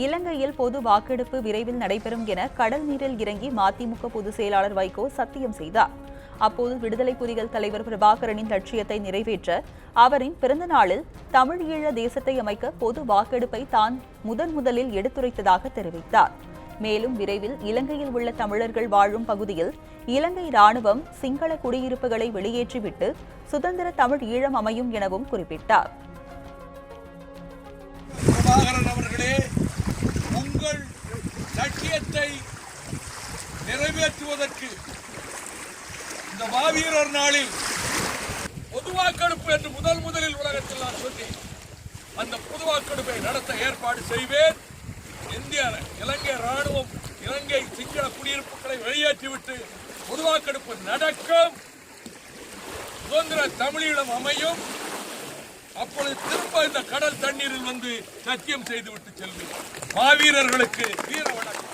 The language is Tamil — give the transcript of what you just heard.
இலங்கையில் பொது வாக்கெடுப்பு விரைவில் நடைபெறும் என கடல் நீரில் இறங்கி மதிமுக பொதுச் செயலாளர் வைகோ சத்தியம் செய்தார். அப்போது விடுதலை புலிகள் தலைவர் பிரபாகரனின் லட்சியத்தை நிறைவேற்ற அவரின் பிறந்த நாளில் தமிழ் ஈழ தேசத்தை அமைக்க பொது வாக்கெடுப்பை தான் முதன் முதலில் எடுத்துரைத்ததாக தெரிவித்தார். மேலும் விரைவில் இலங்கையில் உள்ள தமிழர்கள் வாழும் பகுதியில் இலங்கை ராணுவம் சிங்கள குடியிருப்புகளை வெளியேற்றிவிட்டு சுதந்திர தமிழ் ஈழம் அமையும் எனவும் குறிப்பிட்டார். நிறைவேற்றுவதற்கு இந்த மாவீரர் நாளில் பொது வாக்கெடுப்பு என்று முதல் முதலில் உலகத்தில் நான் சொன்னேன் அந்த பொது வாக்கெடுப்பை நடத்த ஏற்பாடு செய்வேன். இந்திய இலங்கை ராணுவம் இலங்கை சிங்கள குடியிருப்புகளை வெளியேற்றிவிட்டு பொது வாக்கெடுப்பு நடக்கும். சுதந்திர தமிழீழம் அமையும். அப்பொழுது திரும்ப இந்த கடல் தண்ணீரில் வந்து சத்தியம் செய்துவிட்டு செல்வேன். மாவீரர்களுக்கு வீர வணக்கம்.